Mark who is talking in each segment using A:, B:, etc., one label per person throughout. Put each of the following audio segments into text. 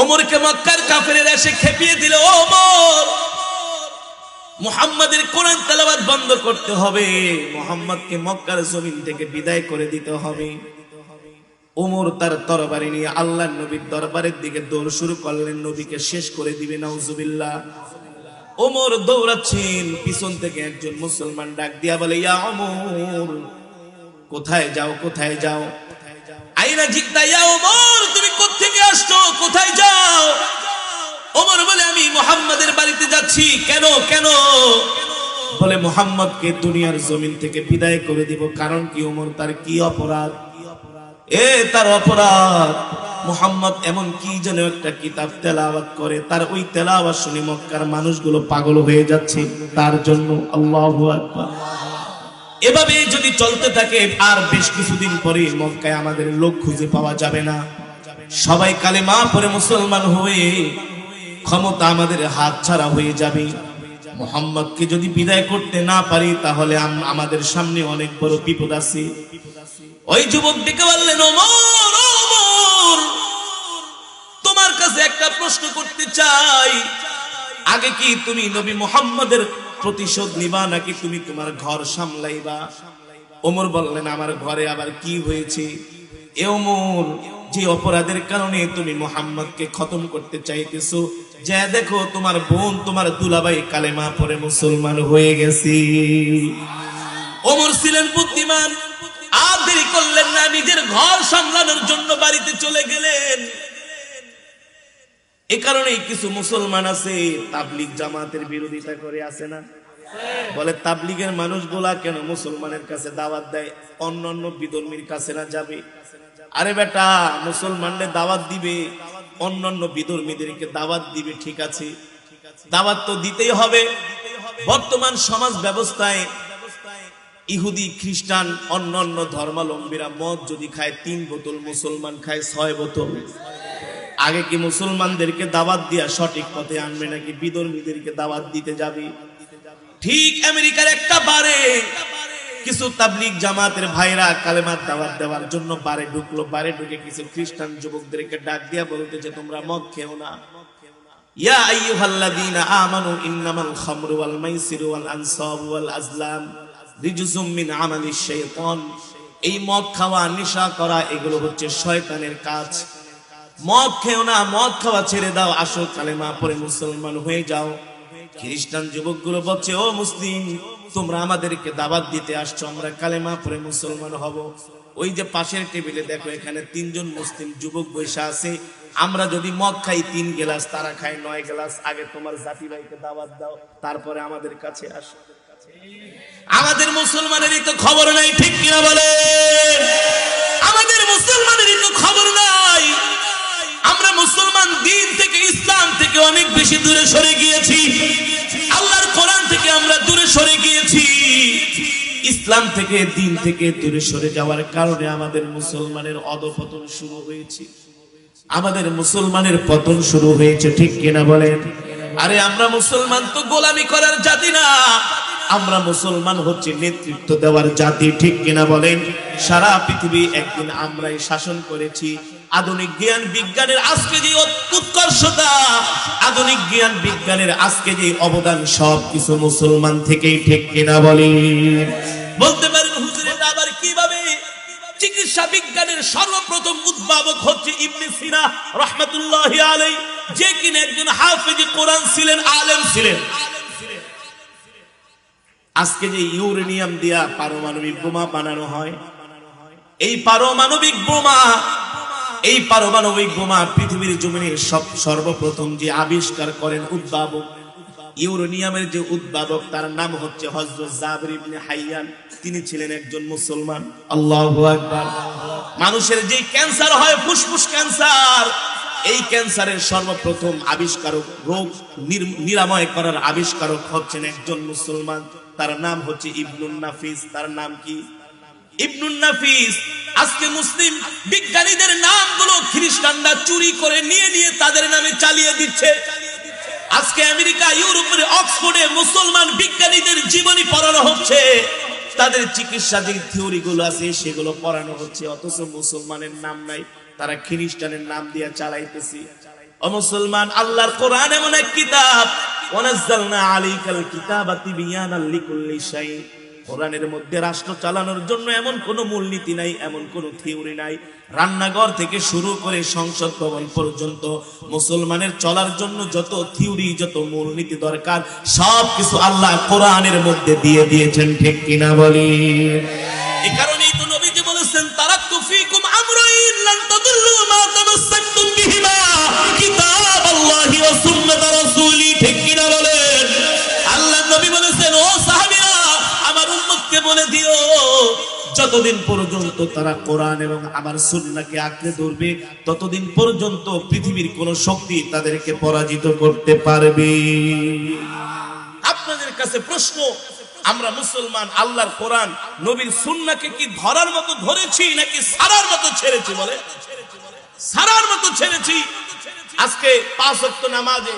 A: ওমরকে মক্কার কাফেরের এসে খেপিয়ে দিল ওমর, মুহাম্মাদের কোরআন তেলাওয়াত বন্ধ করতে হবে। মুহাম্মদকে মক্কার জমিন থেকে বিদায় করে দিতে হবে। ওমর তার তরবারি নিয়ে আল্লাহর নবীর দরবারের দিকে দৌড় শুরু করলেন, নবীকে শেষ করে দিবে, নাউজুবিল্লাহ। ওমর দৌড়াচ্ছেন, পিছন থেকে একজন মুসলমান ডাক দিয়া বলে, ইয়া ওমর, কোথায় যাও কোথায় যাও? ইয়া ওমর, তুমি কোত্থেকে আসছো? কোথায় যাও? ওমর বলে, আমি মোহাম্মদের বাড়িতে যাচ্ছি। কেন কেন? বলে, মোহাম্মদকে দুনিয়ার জমিন থেকে বিদায় করে দিব। কারণ কি, ওমর, তার কি অপরাধ? এ, তার অপরাধ। মোহাম্মদ এমন কি যেন একটা কিতাব তেলাওয়াত করে। তার ওই তেলাওয়াত শুনে মক্কার মানুষগুলো পাগল হয়ে যাচ্ছে। তার জন্য আল্লাহু আকবার। এভাবে যদি চলতে থাকে, আর বেশ কিছুদিন পরে মক্কায় আমাদের লোক খুঁজে পাওয়া যাবে না। সবাই কালে মা পরে মুসলমান হয়ে ক্ষমতা আমাদের হাত ছাড়া হয়ে যাবে। মোহাম্মদকে যদি বিদায় করতে না পারি, তাহলে আমাদের সামনে অনেক বড় বিপদ আছে। ওই যুবক ডেকে বললেন তোমার কাছে একটা প্রশ্ন করতে চাই। আগে কি তুমি নবী মোহাম্মদের প্রতিশোধ নিবা নাকি তুমি তোমার ঘর সামলাইবা? ওমর বললেন, আমার ঘরে আবার কি হয়েছে? এ ওমর, যে অপরাধের কারণে তুমি মোহাম্মদকে খতম করতে চাইতেছো, যে দেখো তোমার বোন, তোমার দুলাবাই কালেমা পরে মুসলমান হয়ে গেছি। ওমর ছিলেন বুদ্ধিমান, আর দেরি করলেন না, নিজের ঘর সামলানোর জন্য বাড়িতে চলে গেলেন। এ কারণে কিছু মুসলমান আছে, তাবলিগ জামাতের বিরোধিতা করে আছে না। বলে তাবলিগের মানুষগুলা কেন মুসলমানের কাছে দাওয়াত দেয়? অন্য অন্য বিধর্মীর কাছে না যাবে। আরে বেটা মুসলমানদের দাওয়াত দিবে অন্য অন্য বিধর্মীদেরকে দাওয়াত দিবে, ঠিক আছে। দাওয়াত তো দিতেই হবে। বর্তমান সমাজ ব্যবস্থায় ইহুদি, খ্রিস্টান অন্য অন্য ধর্মাবলম্বীরা মদ যদি খায়, তিন বোতল মুসলমান খায়, ছয় বোতল। আগে কি মুসলমানদেরকে দাওয়াত দিয়া সঠিক পথে আনবে নাকি বিধর্মীদেরকে দাওয়াত দিতে যাবে? ঠিক আমেরিকার একটা বারে কিছু তাবলিগ জামাতের ভাইরা কালেমার দাওয়াত দেওয়ার জন্য বারে ঢুকলো। বারে ঢুকে কিছু খ্রিস্টান যুবকদেরকে ডাক দিয়া বলতে যে, তোমরা মদ খেও না। ইয়া আজলাম এই মদ খাওয়া, নেশা করা, এগুলো হচ্ছে শয়তানের কাজ। মদ খেও না, মদ খাওয়া ছেড়ে দাও, আসো কালেমা পরে মুসলমান হয়ে যাও। খ্রিস্টান যুবকগুলো বলছে, ও মুসলিম, তোমরা আমাদেরকে দাবাত দিতে আসছো, আমরা কালেমা পরে মুসলমান হব। ওই যে পাশের টেবিলে দেখো, এখানে তিনজন মুসলিম যুবক বৈশা আছে। আমরা যদি মদ খাই তিন গেলাস, তারা খায় নয় গ্লাস, আগে তোমার জাতি ভাইকে দাওয়াত দাও, তারপরে আমাদের কাছে আসো। আমাদের মুসলমানেরই তো খবর নাই, ঠিক কিনা বলে বেশি দূরে সরে গিয়েছি। আল্লাহর কোরআন থেকে আমরা দূরে সরে গিয়েছি। ইসলাম থেকে, দিন থেকে দূরে সরে যাওয়ার কারণে আমাদের মুসলমানের অধপতন শুরু হয়েছে। আমাদের মুসলমানের পতন শুরু হয়েছে, ঠিক কিনা বলেন? আরে, আমরা মুসলমান তো গোলামি করার জাতি না। আমরা মুসলমান হচ্ছে নেতৃত্ব দেওয়ার জাতি, ঠিক কিনা বলেন? সারা পৃথিবী একদিন আমরাই শাসন করেছি আধুনিক জ্ঞান বিজ্ঞানের আজকে যে উৎকর্ষতা, আধুনিক জ্ঞান বিজ্ঞানের আজকে যে অবদান সব কিছু মুসলমান থেকেই ঠিক কিনা বলেন বলতে পারেন, হুজুর আবার কীভাবে? চিকিৎসা বিজ্ঞানের সর্বপ্রথম উদ্ভাবক হচ্ছে ইবনে সিনা রহমতুল্লাহ আলাই যে কিনা একজন হাফেজি কোরআন ছিলেন, আলেম ছিলেন। আজকে যে ইউরেনিয়াম দিয়া পারমাণবিক বোমা বানানো হয়, এই পারমাণবিক বোমা এই পারমাণবিক বোমা পৃথিবীর জমিনে সব সর্বপ্রথম যে আবিষ্কার করেন উদ্ভাবক, ইউরোনিয়ামের যে উদ্ভাবক, তার নাম হচ্ছে হযরত জাবির ইবনে হাইয়ান। তিনি ছিলেন একজন মুসলমান। আল্লাহু আকবার। মানুষের যে ক্যান্সার হয়, ফুসফুস ক্যান্সার, এই ক্যান্সারের সর্বপ্রথম আবিষ্কারক, রোগ নির- নিরাময় করার আবিষ্কারক হচ্ছেন একজন মুসলমান। তার নাম হচ্ছে ইবনুন নাফিস। তার নাম কি? ইবনুন নাফিস, আজকে মুসলিম বিজ্ঞানীদের নামগুলো খ্রিস্টানরা চুরি করে নিয়ে নিয়ে তাদের নামে চালিয়ে দিচ্ছে। আজকে আমেরিকা, ইউরোপের অক্সফোর্ডে মুসলমান বিজ্ঞানীদের জীবনী পড়ানো হচ্ছে। তাদের চিকিৎসা আছে, সেগুলো পড়ানো হচ্ছে, অথচ মুসলমানের নাম নাই, তারা খ্রিস্টানের নাম দিয়ে চালাইতেছি। মুসলমান, আল্লাহর কোরআন এমন এক কিতাব কোরআনের মধ্যে রাষ্ট্র চালানোর জন্য এমন কোনো মূলনীতি নাই, এমন কোনো থিওরি নাই। রান্নাঘর থেকে শুরু করে সংসদ ভবন পর্যন্ত মুসলমানের চলার জন্য যত থিওরি, যত মূলনীতি দরকার সব কিছু আল্লাহ কোরআনের মধ্যে দিয়ে দিয়েছেন, ঠিক কিনা বলি? এই কারণেই যতদিন পর্যন্ত তারা কোরআন এবং আমার সুন্নাহকে আঁকড়ে ধরবে, ততদিন পর্যন্ত পৃথিবীর কোন শক্তি তাদেরকে পরাজিত করতে পারবে। আপনাদের কাছে প্রশ্ন, আমরা মুসলমান আল্লাহর কোরআন, নবীর সুন্নাহকে কি ধরার মতো ধরেছি নাকি সারার মতো ছেড়েছি বলে? সারার মতো ছেড়েছি। আজকে পাঁচ ওয়াক্ত নামাজে,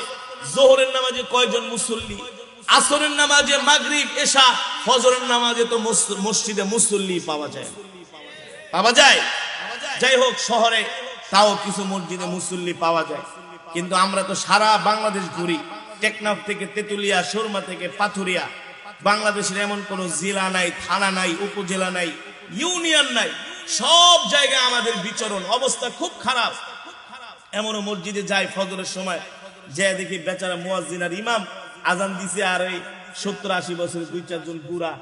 A: জোহরের নামাজে কয়জন মুসল্লি? আসরের নামাজে মাগরিব, এশা, ফজরের নামাজে তো মসজিদে মুসল্লি পাওয়া যায়। পাওয়া যায়? যাই হোক, শহরে তাও কিছু মসজিদে মুসল্লি পাওয়া যায়। কিন্তু আমরা তো সারা বাংলাদেশ ঘুরি। টেকনাফ থেকে তেতুলিয়া, সুরমা থেকে পাথুরিয়া। বাংলাদেশের এমন কোন জেলা নাই, থানা নাই, উপজেলা নাই, ইউনিয়ন নাই। সব জায়গায় আমাদের বিচরণ, অবস্থা খুব খারাপ। এমনও মসজিদে যায় ফজরের সময় যে দেখি বেচারা মুয়াজ্জিন আর ইমাম আজান দিছে আর ওই সত্তর আশি বছরের দুই চারজন বুড়া।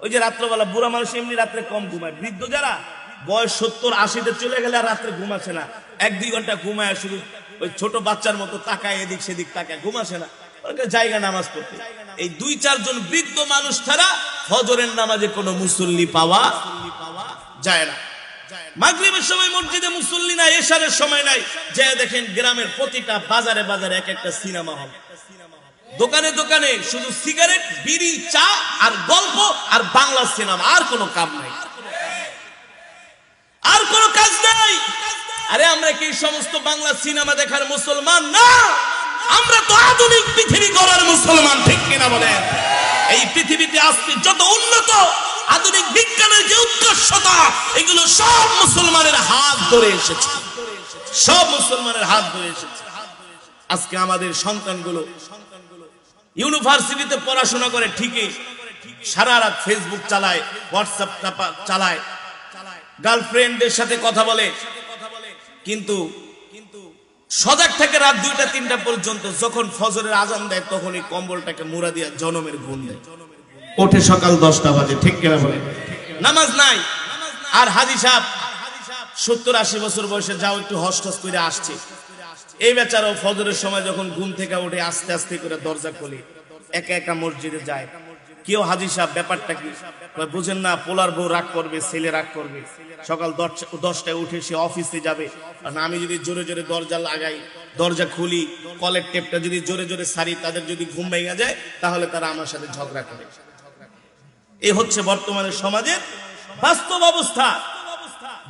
A: ওই যে রাত্রবেলা বুড়া মানুষ এমনি রাত্রে কম ঘুমায়। বৃদ্ধ যারা, বয়স সত্তর আশিতে চলে গেলে আর রাত্রে ঘুমাচ্ছে না। এক দুই ঘণ্টা ঘুমায় শুধু ওই ছোট বাচ্চার মতো তাকায়, এদিক সেদিক তাকায়, ঘুমাচ্ছে না। জায়গা নামাজ পড়তে। এই দুই চারজন বৃদ্ধ মানুষ ছাড়া ফজরের নামাজে কোনো মুসল্লি পাওয়া যায় না। মাগরিবের সময় মসজিদে মুসল্লি নাই, এশারের সময় নাই। যে দেখেন গ্রামের প্রতিটা বাজারে বাজারে এক একটা সিনেমা হল। দোকানে দোকানে শুধু সিগারেট, বিড়ি, চা আর গল্প আর বাংলা সিনেমা। আর কোনো কাম নাই। আর কোনো কাজ নাই। আরে আমরা কি সমস্ত বাংলা সিনেমা দেখার মুসলমান? না! আমরা তো আধুনিক পৃথিবী গড়ার মুসলমান, ঠিক কিনা বলেন? এই পৃথিবীতে আজকে যত উন্নত আধুনিক বিজ্ঞানের যে উৎকর্ষতা, এগুলো সব মুসলমানের হাত ধরে এসেছে। সব মুসলমানের হাত ধরে এসেছে। আজকে আমাদের সন্তানগুলো ইউনিভার্সিটিতে পড়াশোনা করে ঠিকই, সারা রাত ফেসবুক চালায় হোয়াটসঅ্যাপ চালায় গার্লফ্রেন্ডের সাথে কথা বলে। কিন্তু সজাগ থেকে রাত দুইটা, তিনটা পর্যন্ত, যখন ফজরের আজান দেয়, তখনই কম্বলটাকে মুড়া দিয়া জনমের ঘুম দেয়। ওঠে সকাল দশটা বাজে, ঠিক কিনা বলে? নামাজ নাই। আর হাজি সাহেব, সত্তর আশি বছর বয়সে যাও, একটু হস্টস করে আসছে। এই বেচারাও ফজরের সময় যখন ঘুম থেকে উঠে আস্তে আস্তে করে দরজা খুলে, একা একা মসজিদে যায়। কেউ হাজি সাহেব, ব্যাপারটা কি? বুঝেন না, পোলার বউ রাগ করবে, ছেলে রাগ করবে। সকাল দশটা- দশটায় উঠে সে অফিসে যাবে। আর আমি যদি জোরে জোরে দরজা লাগাই, দরজা খুলি, কলের টেপটা যদি জোরে জোরে সারি, তাদের যদি ঘুম ভেঙে যায়, তাহলে তারা আমার সাথে ঝগড়া করে। এই হচ্ছে বর্তমানে সমাজের বাস্তব অবস্থা।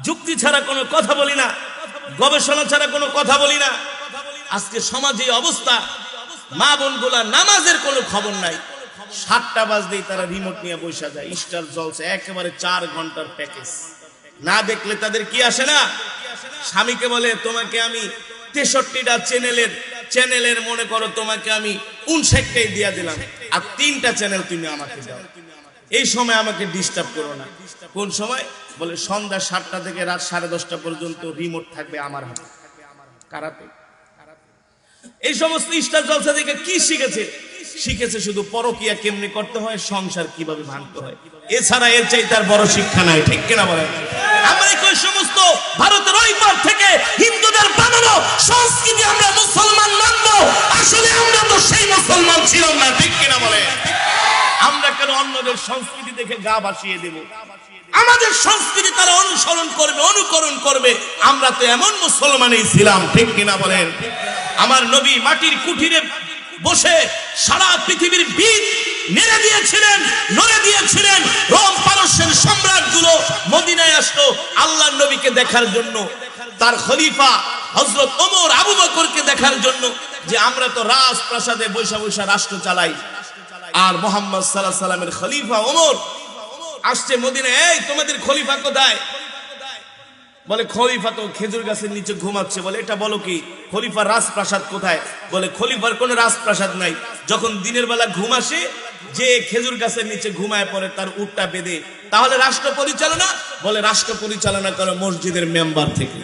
A: যুক্তি ছাড়া কোনো কথা বলি না, গবেষণা ছাড়া কোনো কথা বলি না। আজকে সমাজে অবস্থা। মা বোনগুলা নামাজের কোনো খবর নাই। সাতটা বাজলেই তারা রিমোট নিয়ে বসে যায়। স্টার জলসে একেবারে চার ঘণ্টার প্যাকেজ না দেখলে তাদের কি আসে না? স্বামীকে বলে, তোমাকে আমি তেষট্টিটা চ্যানেলের চ্যানেলের মনে করো, তোমাকে আমি উনষাটটাই দিয়া দিলাম। আর তিনটা চ্যানেল তুমি আমাকে দাও। এই সময় আমাকে ডিস্টার্ব করো না। কোন সময়? বলে, সন্ধ্যা সাতটা থেকে রাত সাড়ে দশটা পর্যন্ত রিমোট থাকবে আমার হাতে। কারাতে এই সমস্ত স্টার জলসা থেকে কি শিখেছে? শিখেছে শুধু পরকিয়া কেমনি করতে হয়, সংসার কীভাবে ভাঙতে হয়। এছাড়া এর চাই তার বড় শিক্ষা নাই, ঠিক কিনা বলেন? সংস্কৃতি দেখে গা আমাদের সংস্কৃতি তারা অনুসরণ করবে, অনুকরণ করবে, আমরা তো এমন মুসলমানই ছিলাম, ঠিক কিনা বলেন? আমার নবী মাটির কুঠিরে বসে সারা পৃথিবীর বীজ নেড়ে দিয়েছিলেন, নড়ে দিয়েছিলেন। রোম পারস্যের সম্রাটগুলো মদিনায় আসলো আল্লাহর নবীকে দেখার জন্য। তার খলিফা হজরত ওমর আবু বকরকে দেখার জন্য যে আমরা তো রাজপ্রাসাদে বৈশা বৈশা রাষ্ট্র চালাই। আর মোহাম্মদ সাল্লাহ সাল্লামের খলিফা ওমর আসছে মদিনায়, এই, তোমাদের খলিফা কোথায়? বলে, খলিফা তো খেজুর গাছের নিচে ঘুমাচ্ছে। বলে, এটা বলো কি খলিফার রাজপ্রাসাদ কোথায়? বলে, খলিফার কোনো রাজপ্রাসাদ নাই। যখন দিনের বেলা ঘুম আসে, যে খেজুর গাছের নিচে ঘুমায় পড়ে, তার উটটা বেঁধে, তাহলে রাষ্ট্র পরিচালনা? বলে, রাষ্ট্র পরিচালনা করে মসজিদের মেম্বার থেকে।